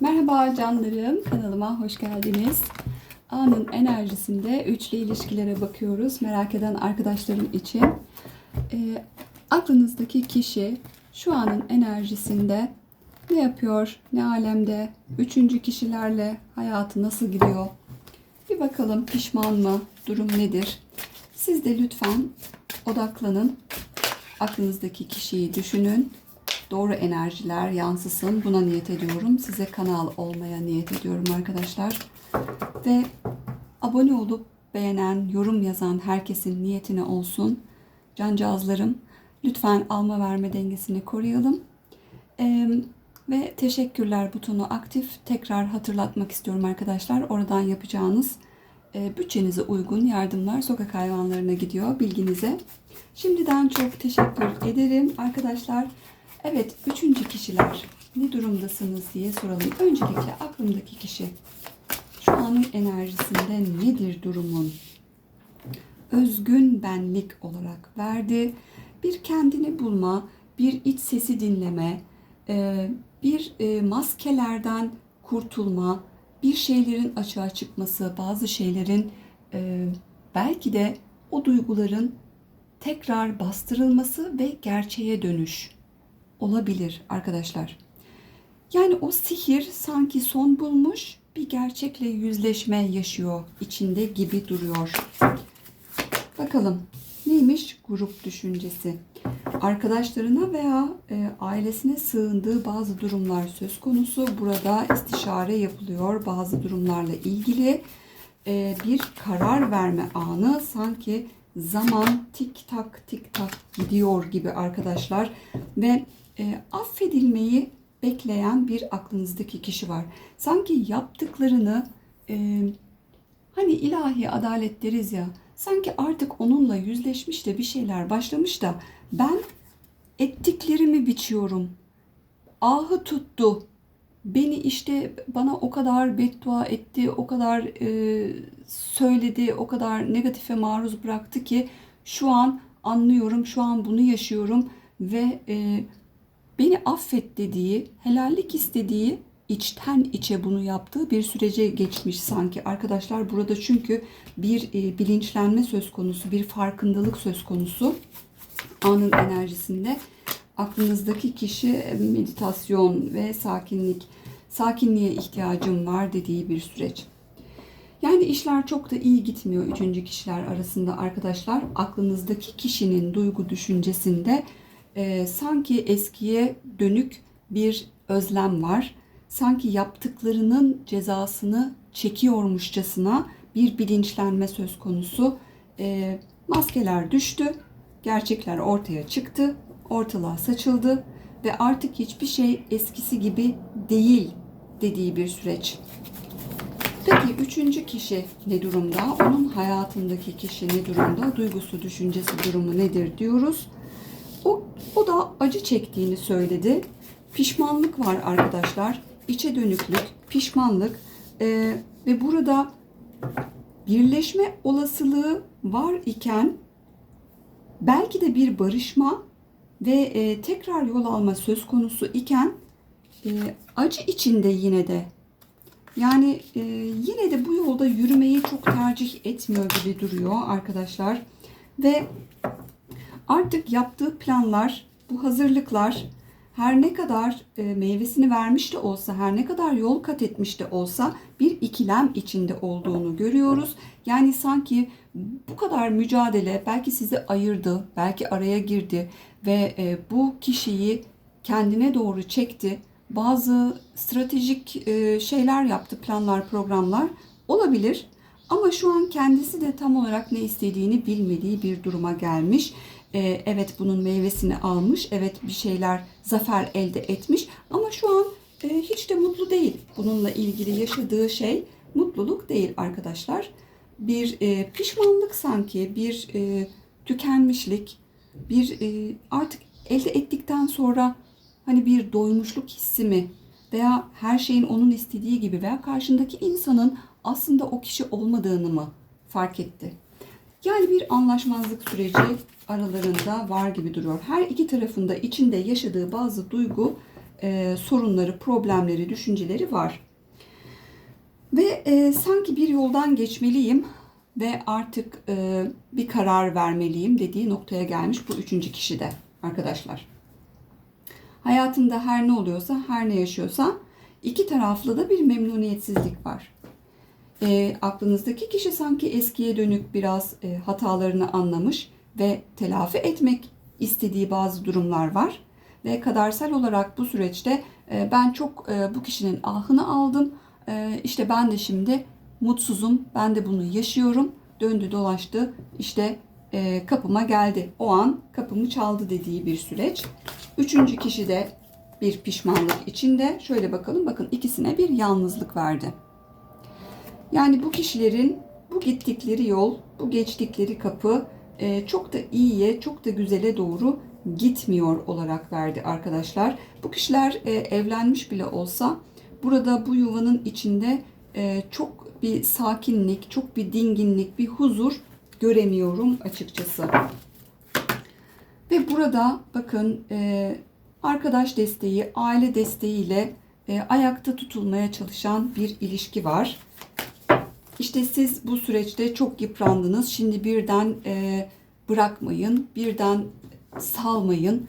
Merhaba canlarım, kanalıma hoş geldiniz. Anın enerjisinde üçlü ilişkilere bakıyoruz. Merak eden arkadaşlarım için. Ee, aklınızdaki kişi şu anın enerjisinde ne yapıyor, ne alemde, üçüncü kişilerle hayatı nasıl gidiyor? Bir bakalım pişman mı, durum nedir? Siz de lütfen odaklanın. Aklınızdaki kişiyi düşünün doğru enerjiler yansısın. Buna niyet ediyorum. Size kanal olmaya niyet ediyorum arkadaşlar. Ve abone olup beğenen, yorum yazan herkesin niyetine olsun. Cancağızlarım lütfen alma verme dengesini koruyalım. Ee, ve teşekkürler butonu aktif. Tekrar hatırlatmak istiyorum arkadaşlar. Oradan yapacağınız e, bütçenize uygun yardımlar sokak hayvanlarına gidiyor bilginize. Şimdiden çok teşekkür ederim arkadaşlar. Evet, üçüncü kişiler ne durumdasınız diye soralım. Öncelikle aklımdaki kişi şu anın enerjisinde nedir durumun? Özgün benlik olarak verdi. Bir kendini bulma, bir iç sesi dinleme, e, bir e, maskelerden kurtulma, bir şeylerin açığa çıkması, bazı şeylerin e, belki de o duyguların tekrar bastırılması ve gerçeğe dönüş olabilir arkadaşlar. Yani o sihir sanki son bulmuş bir gerçekle yüzleşme yaşıyor içinde gibi duruyor. Bakalım neymiş grup düşüncesi? Arkadaşlarına veya e, ailesine sığındığı bazı durumlar söz konusu. Burada istişare yapılıyor bazı durumlarla ilgili. E, bir karar verme anı sanki zaman tik tak tik tak gidiyor gibi arkadaşlar. Ve e, affedilmeyi bekleyen bir aklınızdaki kişi var. Sanki yaptıklarını e, hani ilahi adalet deriz ya sanki artık onunla yüzleşmiş de bir şeyler başlamış da ben ettiklerimi biçiyorum. Ahı tuttu. Beni işte bana o kadar beddua etti, o kadar e, söyledi, o kadar negatife maruz bıraktı ki şu an anlıyorum, şu an bunu yaşıyorum ve e, beni affet dediği, helallik istediği, içten içe bunu yaptığı bir sürece geçmiş sanki. Arkadaşlar burada çünkü bir e, bilinçlenme söz konusu, bir farkındalık söz konusu. Anın enerjisinde aklınızdaki kişi e, meditasyon ve sakinlik, sakinliğe ihtiyacım var dediği bir süreç. Yani işler çok da iyi gitmiyor üçüncü kişiler arasında arkadaşlar. Aklınızdaki kişinin duygu düşüncesinde e, sanki eskiye dönük bir özlem var. Sanki yaptıklarının cezasını çekiyormuşçasına bir bilinçlenme söz konusu. E, maskeler düştü, gerçekler ortaya çıktı, ortalığa saçıldı ve artık hiçbir şey eskisi gibi değil dediği bir süreç. Peki üçüncü kişi ne durumda? Onun hayatındaki kişi ne durumda? Duygusu, düşüncesi durumu nedir diyoruz. O, o da acı çektiğini söyledi. Pişmanlık var arkadaşlar. İçe dönüklük, pişmanlık ee, ve burada birleşme olasılığı var iken belki de bir barışma ve e, tekrar yol alma söz konusu iken e, acı içinde yine de yani e, yine de bu yolda yürümeyi çok tercih etmiyor gibi duruyor arkadaşlar ve Artık yaptığı planlar, bu hazırlıklar her ne kadar e, meyvesini vermiş de olsa, her ne kadar yol kat etmiş de olsa bir ikilem içinde olduğunu görüyoruz. Yani sanki bu kadar mücadele belki sizi ayırdı, belki araya girdi ve e, bu kişiyi kendine doğru çekti. Bazı stratejik e, şeyler yaptı, planlar, programlar olabilir. Ama şu an kendisi de tam olarak ne istediğini bilmediği bir duruma gelmiş e, evet bunun meyvesini almış, evet bir şeyler zafer elde etmiş ama şu an e, hiç de mutlu değil. Bununla ilgili yaşadığı şey mutluluk değil arkadaşlar. Bir e, pişmanlık sanki, bir e, tükenmişlik, bir e, artık elde ettikten sonra hani bir doymuşluk hissi mi veya her şeyin onun istediği gibi veya karşındaki insanın aslında o kişi olmadığını mı fark etti? Yani bir anlaşmazlık süreci aralarında var gibi duruyor. Her iki tarafında içinde yaşadığı bazı duygu e, sorunları, problemleri, düşünceleri var. Ve e, sanki bir yoldan geçmeliyim ve artık e, bir karar vermeliyim dediği noktaya gelmiş bu üçüncü kişi de arkadaşlar. Hayatında her ne oluyorsa, her ne yaşıyorsa iki taraflı da bir memnuniyetsizlik var. E, aklınızdaki kişi sanki eskiye dönük biraz e, hatalarını anlamış ve telafi etmek istediği bazı durumlar var. Ve kadersel olarak bu süreçte e, ben çok e, bu kişinin ahını aldım. E, işte ben de şimdi mutsuzum, ben de bunu yaşıyorum. Döndü dolaştı, işte e, kapıma geldi. O an kapımı çaldı dediği bir süreç. Üçüncü kişi de bir pişmanlık içinde. Şöyle bakalım, bakın ikisine bir yalnızlık verdi. Yani bu kişilerin bu gittikleri yol, bu geçtikleri kapı e, çok da iyiye, çok da güzele doğru gitmiyor olarak verdi arkadaşlar. Bu kişiler e, evlenmiş bile olsa burada bu yuvanın içinde e, çok bir sakinlik, çok bir dinginlik, bir huzur göremiyorum açıkçası. Ve burada bakın arkadaş desteği, aile desteğiyle ayakta tutulmaya çalışan bir ilişki var. İşte siz bu süreçte çok yıprandınız. Şimdi birden e, bırakmayın, birden salmayın.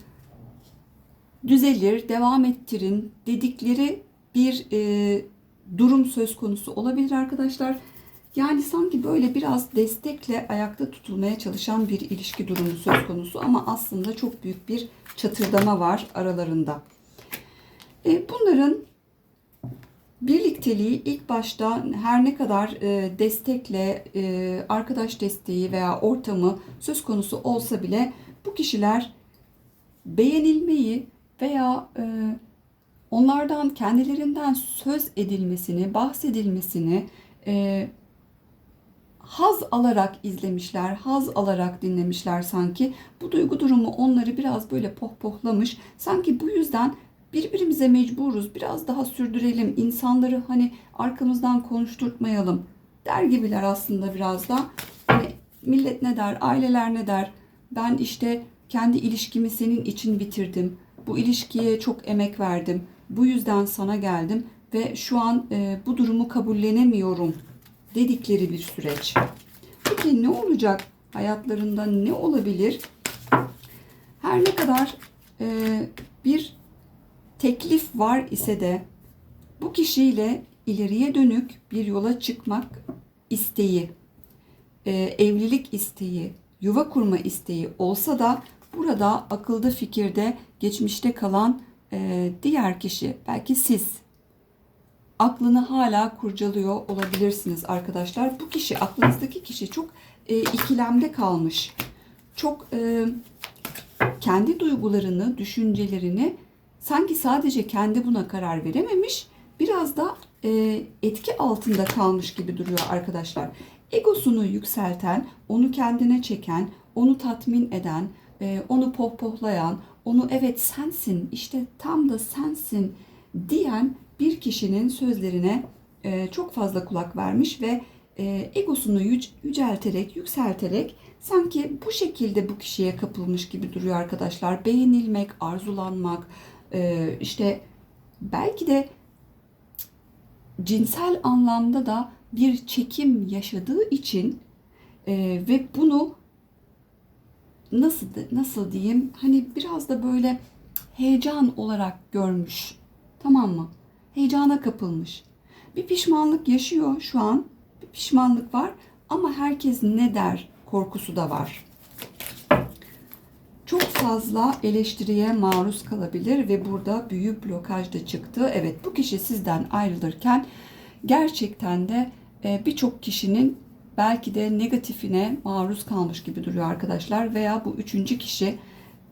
Düzelir, devam ettirin dedikleri bir e, durum söz konusu olabilir arkadaşlar. Yani sanki böyle biraz destekle ayakta tutulmaya çalışan bir ilişki durumu söz konusu ama aslında çok büyük bir çatırdama var aralarında. E, bunların birlikteliği ilk başta her ne kadar e, destekle, e, arkadaş desteği veya ortamı söz konusu olsa bile bu kişiler beğenilmeyi veya e, onlardan kendilerinden söz edilmesini, bahsedilmesini haz alarak izlemişler, haz alarak dinlemişler sanki. Bu duygu durumu onları biraz böyle pohpohlamış. Sanki bu yüzden birbirimize mecburuz. Biraz daha sürdürelim. insanları hani arkamızdan konuşturtmayalım der gibiler aslında biraz da. Hani millet ne der, aileler ne der? Ben işte kendi ilişkimi senin için bitirdim. Bu ilişkiye çok emek verdim. Bu yüzden sana geldim ve şu an e, bu durumu kabullenemiyorum dedikleri bir süreç. Peki ne olacak? Hayatlarında ne olabilir? Her ne kadar e, bir teklif var ise de bu kişiyle ileriye dönük bir yola çıkmak isteği, e, evlilik isteği, yuva kurma isteği olsa da burada akılda fikirde geçmişte kalan e, diğer kişi belki siz aklını hala kurcalıyor olabilirsiniz arkadaşlar. Bu kişi aklınızdaki kişi çok e, ikilemde kalmış. Çok kendi duygularını, düşüncelerini sanki sadece kendi buna karar verememiş, biraz da e, etki altında kalmış gibi duruyor arkadaşlar. Egosunu yükselten, onu kendine çeken, onu tatmin eden, e, onu pohpohlayan, onu evet sensin, işte tam da sensin diyen bir kişinin sözlerine e, çok fazla kulak vermiş ve e, egosunu yüc, yücelterek, yükselterek sanki bu şekilde bu kişiye kapılmış gibi duruyor arkadaşlar. Beğenilmek, arzulanmak, e, işte belki de cinsel anlamda da bir çekim yaşadığı için e, ve bunu nasıl nasıl diyeyim hani biraz da böyle heyecan olarak görmüş tamam mı? Heyecana kapılmış. Bir pişmanlık yaşıyor şu an. Bir pişmanlık var ama herkes ne der korkusu da var çok fazla eleştiriye maruz kalabilir ve burada büyük blokaj da çıktı. Evet bu kişi sizden ayrılırken gerçekten de e, birçok kişinin belki de negatifine maruz kalmış gibi duruyor arkadaşlar veya bu üçüncü kişi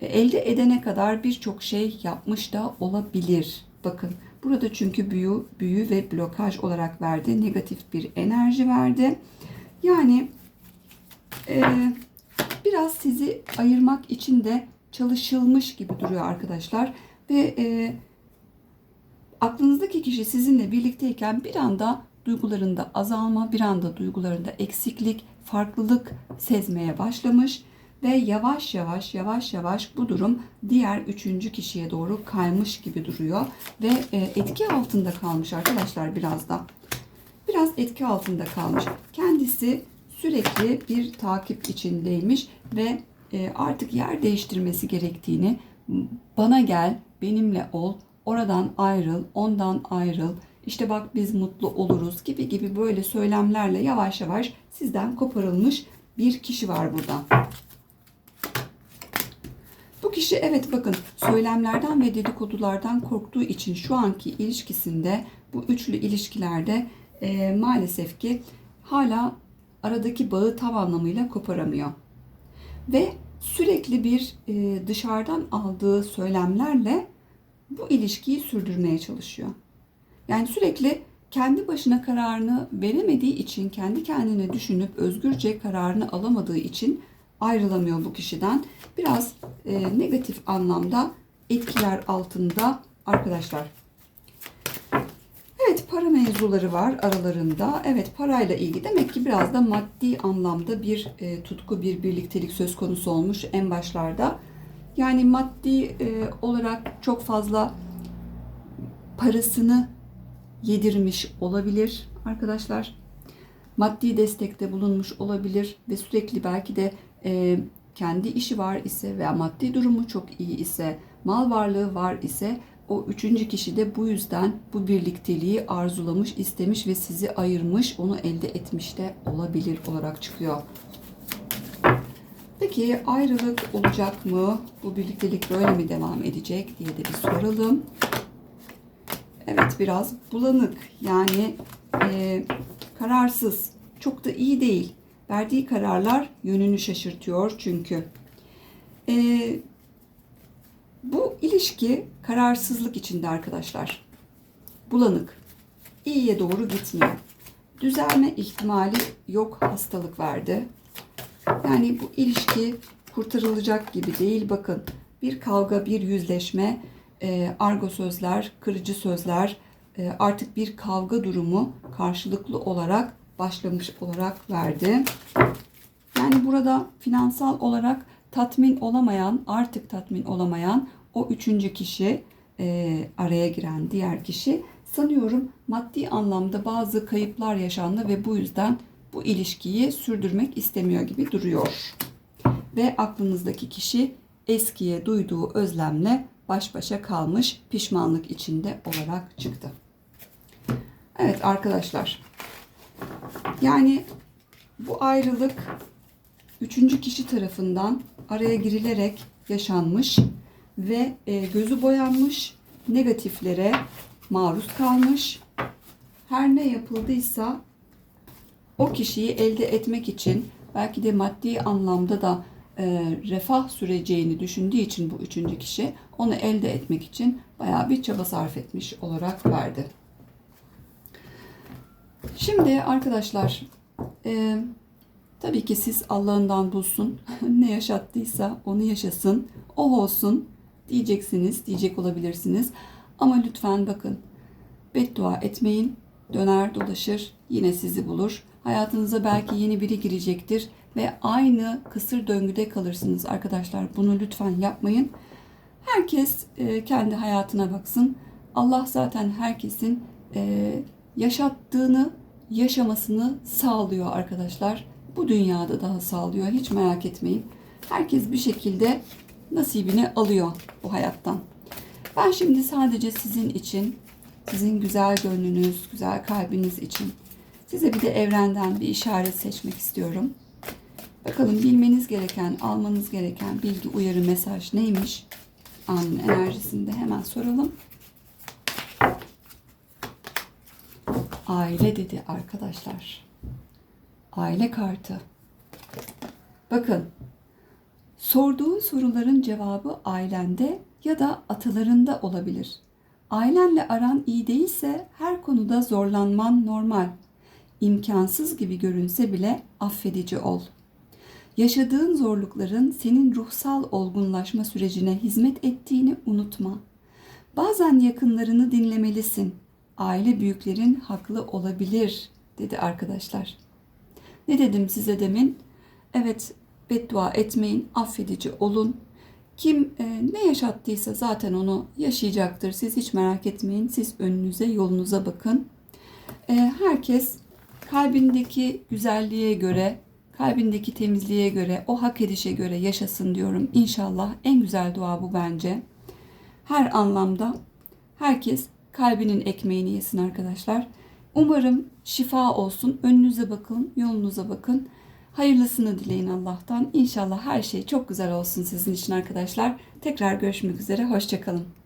e, elde edene kadar birçok şey yapmış da olabilir. Bakın burada çünkü büyü, büyü ve blokaj olarak verdi. Negatif bir enerji verdi. Yani eee biraz sizi ayırmak için de çalışılmış gibi duruyor arkadaşlar. Ve e, aklınızdaki kişi sizinle birlikteyken bir anda duygularında azalma, bir anda duygularında eksiklik, farklılık sezmeye başlamış ve yavaş yavaş yavaş yavaş bu durum diğer üçüncü kişiye doğru kaymış gibi duruyor ve e, etki altında kalmış arkadaşlar biraz da. Biraz etki altında kalmış. Kendisi sürekli bir takip içindeymiş ve e, artık yer değiştirmesi gerektiğini bana gel, benimle ol, oradan ayrıl, ondan ayrıl, işte bak biz mutlu oluruz gibi gibi böyle söylemlerle yavaş yavaş sizden koparılmış bir kişi var burada. Bu kişi evet bakın söylemlerden ve dedikodulardan korktuğu için şu anki ilişkisinde bu üçlü ilişkilerde e, maalesef ki hala aradaki bağı tam anlamıyla koparamıyor. Ve sürekli bir e, dışarıdan aldığı söylemlerle bu ilişkiyi sürdürmeye çalışıyor. Yani sürekli kendi başına kararını veremediği için, kendi kendine düşünüp özgürce kararını alamadığı için ayrılamıyor bu kişiden. Biraz e, negatif anlamda etkiler altında arkadaşlar. Para mevzuları var aralarında. Evet parayla ilgili demek ki biraz da maddi anlamda bir e, tutku, bir birliktelik söz konusu olmuş en başlarda. Yani maddi e, olarak çok fazla parasını yedirmiş olabilir arkadaşlar. Maddi destekte bulunmuş olabilir ve sürekli belki de e, kendi işi var ise veya maddi durumu çok iyi ise, mal varlığı var ise o üçüncü kişi de bu yüzden bu birlikteliği arzulamış, istemiş ve sizi ayırmış, onu elde etmiş de olabilir olarak çıkıyor. Peki ayrılık olacak mı? Bu birliktelik böyle mi devam edecek diye de bir soralım. Evet biraz bulanık yani e, kararsız. Çok da iyi değil. Verdiği kararlar yönünü şaşırtıyor çünkü. E, bu ilişki kararsızlık içinde arkadaşlar. Bulanık. İyiye doğru gitmiyor. Düzelme ihtimali yok hastalık verdi. Yani bu ilişki kurtarılacak gibi değil. Bakın bir kavga, bir yüzleşme, e, argo sözler, kırıcı sözler, e, artık bir kavga durumu karşılıklı olarak başlamış olarak verdi. Yani burada finansal olarak tatmin olamayan, artık tatmin olamayan o üçüncü kişi e, araya giren diğer kişi sanıyorum maddi anlamda bazı kayıplar yaşandı ve bu yüzden bu ilişkiyi sürdürmek istemiyor gibi duruyor. Ve aklınızdaki kişi eskiye duyduğu özlemle baş başa kalmış pişmanlık içinde olarak çıktı. Evet arkadaşlar. Yani bu ayrılık üçüncü kişi tarafından araya girilerek yaşanmış ve e, gözü boyanmış, negatiflere maruz kalmış. Her ne yapıldıysa o kişiyi elde etmek için belki de maddi anlamda da e, refah süreceğini düşündüğü için bu üçüncü kişi onu elde etmek için bayağı bir çaba sarf etmiş olarak verdi. Şimdi arkadaşlar e, tabii ki siz Allah'ından bulsun ne yaşattıysa onu yaşasın o olsun diyeceksiniz diyecek olabilirsiniz ama lütfen bakın beddua etmeyin döner dolaşır yine sizi bulur hayatınıza belki yeni biri girecektir ve aynı kısır döngüde kalırsınız arkadaşlar. Bunu lütfen yapmayın. Herkes e, kendi hayatına baksın. Allah zaten herkesin e, yaşattığını, yaşamasını sağlıyor arkadaşlar. Bu dünyada daha sağlıyor. Hiç merak etmeyin. Herkes bir şekilde nasibini alıyor bu hayattan. Ben şimdi sadece sizin için, sizin güzel gönlünüz, güzel kalbiniz için size bir de evrenden bir işaret seçmek istiyorum. Bakalım bilmeniz gereken, almanız gereken bilgi, uyarı, mesaj neymiş? Anın enerjisinde hemen soralım. Aile dedi arkadaşlar. Aile kartı. Bakın. Sorduğun soruların cevabı ailende ya da atalarında olabilir. Ailenle aran iyi değilse her konuda zorlanman normal. İmkansız gibi görünse bile affedici ol.'' Yaşadığın zorlukların senin ruhsal olgunlaşma sürecine hizmet ettiğini unutma. Bazen yakınlarını dinlemelisin. Aile büyüklerin haklı olabilir dedi arkadaşlar. Ne dedim size demin? Evet beddua etmeyin, affedici olun. Kim e, ne yaşattıysa zaten onu yaşayacaktır. Siz hiç merak etmeyin. Siz önünüze, yolunuza bakın. E, herkes kalbindeki güzelliğe göre, kalbindeki temizliğe göre, o hak edişe göre yaşasın diyorum. İnşallah en güzel dua bu bence. Her anlamda herkes kalbinin ekmeğini yesin arkadaşlar. Umarım şifa olsun. Önünüze bakın, yolunuza bakın. Hayırlısını dileyin Allah'tan. İnşallah her şey çok güzel olsun sizin için arkadaşlar. Tekrar görüşmek üzere. Hoşçakalın.